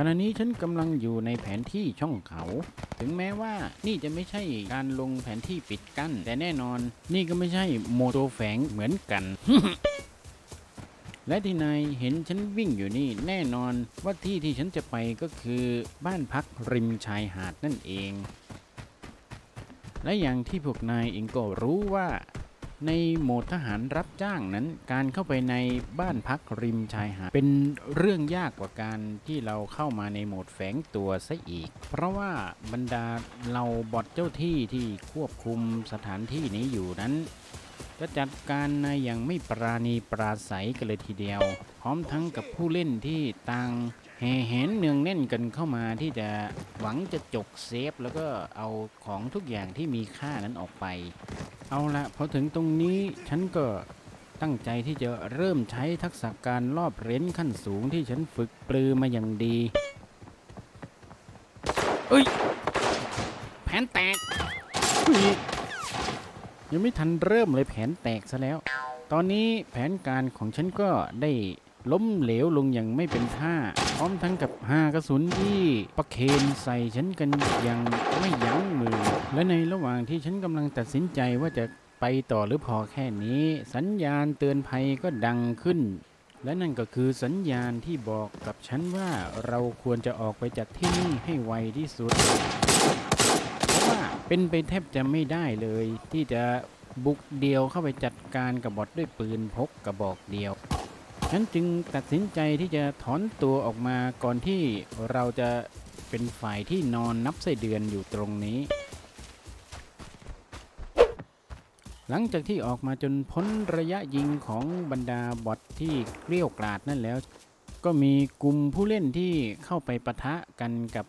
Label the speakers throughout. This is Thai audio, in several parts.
Speaker 1: ขณะนี้ฉันกำลังอยู่ในแผนที่ช่องเขา ถึงแม้ว่านี่จะไม่ใช่การลงแผนที่ปิดกั้น แต่แน่นอนนี่ก็ไม่ใช่โมโตแฝงเหมือนกัน และที่นายเห็นฉันวิ่งอยู่นี่แน่นอนว่าที่ที่ฉันจะไปก็คือบ้านพักริมชายหาดนั่นเอง และอย่างที่พวกนายเองก็รู้ว่า ในโหมดทหารรับจ้างนั้น การเข้าไปในบ้านพักริมชายหาดเป็นเรื่องยากกว่าการที่เราเข้ามาในโหมดแฝงตัวซะอีก เพราะว่าบรรดาเราบอทเจ้าที่ที่ควบคุมสถานที่นี้อยู่นั้นจะจัดการในอย่างไม่ปราณีปราศัยกันเลยทีเดียว พร้อมทั้งกับผู้เล่นที่ต่าง แห่แหนเนืองแน่นกันเข้ามาที่จะหวังจะจกเซฟ แล้วก็เอาของทุกอย่างที่มีค่านั้นออกไป เอาละพอถึงตรงนี้ฉันก็ตั้งใจที่จะเริ่มใช้ทักษะการรอบเร้นขั้นสูงที่ฉันฝึกปลือมาอย่างดีเอ้ย แผนแตก ยังไม่ทันเริ่มเลยแผนแตกซะแล้ว ตอนนี้แผนการของฉันก็ได้ ล้มเหลวลงอย่างไม่เป็นท่า พร้อมทั้งกับหากระสุนที่ประเคนใส่ฉันกันอย่างไม่ยั้งมือ และในระหว่างที่ฉันกำลังตัดสินใจว่าจะไปต่อหรือพอแค่นี้ สัญญาณเตือนภัยก็ดังขึ้น และนั่นก็คือสัญญาณที่บอกกับฉันว่าเราควรจะออกไปจากที่นี่ให้ไวที่สุด เพราะว่าเป็นไปแทบจะไม่ได้เลยที่จะบุกเดียวเข้าไปจัดการกับบอทด้วยปืนพกกระบอกเดียว ฉันจึงตัดสินใจที่จะถอนตัวออกมาก่อนที่เราจะเป็นฝ่ายที่นอนนับไส้เดือนอยู่ตรงนี้ หลังจากที่ออกมาจนพ้นระยะยิงของบรรดาบอทที่เกลี้ยวกราดนั่นแล้ว ก็มีกลุ่มผู้เล่นที่เข้าไปปะทะกันกับ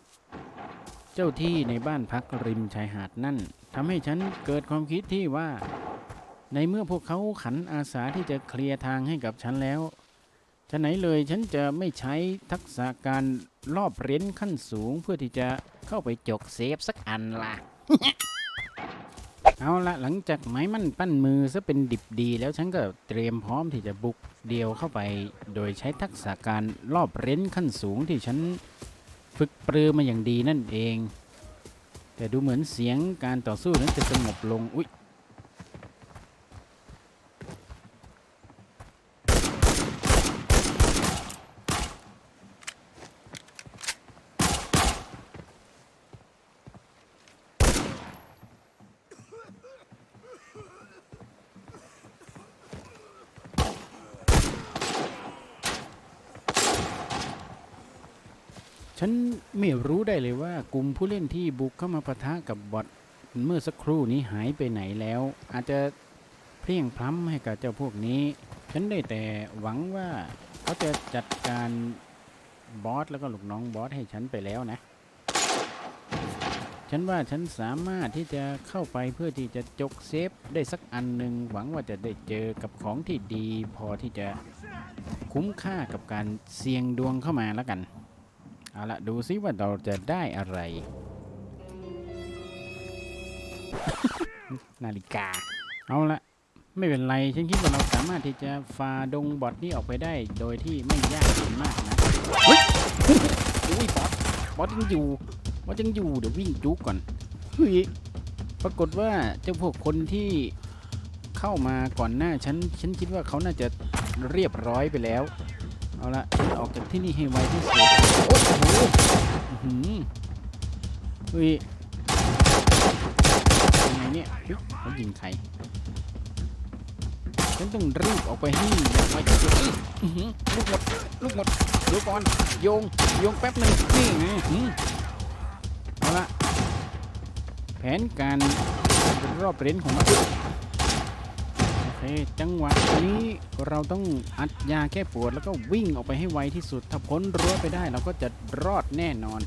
Speaker 1: เจ้าที่ในบ้านพักริมชายหาดนั่นทำให้ฉันเกิดความคิดที่ว่า ในเมื่อพวกเขาขันอาสาที่จะเคลียร์ทางให้กับฉันแล้ว ฉะไหนเลยฉันจะไม่ใช้ทักษะการรอบเร้นขั้นสูงเพื่อที่จะเข้าไปจกเซฟสักอันล่ะ เอาละหลังจากไม้มั่นปั้นมือซะเป็นดิบดีแล้วฉันก็เตรียมพร้อมที่จะบุกเดียวเข้าไป โดยใช้ทักษะการรอบเร้นขั้นสูงที่ฉันฝึกปรือมาอย่างดีนั่นเอง แต่ดูเหมือนเสียงการต่อสู้นั้นจะสงบลง อุ๊ย ฉันไม่รู้ได้เลยว่ากลุ่มผู้เล่นที่บุกเข้ามาปะทะกับบอทเมื่อสักครู่นี้หายไปไหนแล้ว อาจจะเพลียงพล้ำให้กับเจ้าพวกนี้ ฉันได้แต่หวังว่าเขาจะจัดการบอสแล้วก็ลูกน้องบอสให้ฉันไปแล้วนะ ฉันว่าฉันสามารถที่จะเข้าไปเพื่อที่จะจกเซฟได้สักอันหนึ่งหวังว่าจะได้เจอกับของที่ดี พอที่จะคุ้มค่ากับการเสี่ยงดวงเข้ามาแล้วกัน เอาละดูซิว่าเราจะได้อะไร นาฬิกา เอาละไม่เป็นไร ฉันคิดว่าเราสามารถที่จะฝ่าดงบอทนี้ออกไปได้โดยที่ไม่ยากเย็นมากนะเฮ้ยอุ้ยบอสบอสยังอยู่บอสยังอยู่เดี๋ยววิ่งจุกก่อนเฮ้ยปรากฏว่าเจ้าพวกคนที่เข้ามาก่อนหน้าฉันฉันคิดว่าเขาน่าจะเรียบร้อยไปแล้ว เอาละฉันออกจากที่นี่ให้ไวที่สุดโอ้โหอื้อหือเฮ้ยยังไงเนี่ยเขายิงใครฉันต้องรีบออกไปให้ไวที่สุดอือหือลูกหมดลูกหมดเดี๋ยวก่อนโยงโยงแป๊บหนึ่งนี่ไงเอาละแผนการรอบเรนของเรา เคจังหวะนี้เราต้องอัดยาแก้ปวดแล้วก็วิ่งออกไปให้ไวที่สุด ถ้าพ้นรั้วไปได้เราก็จะรอดแน่นอน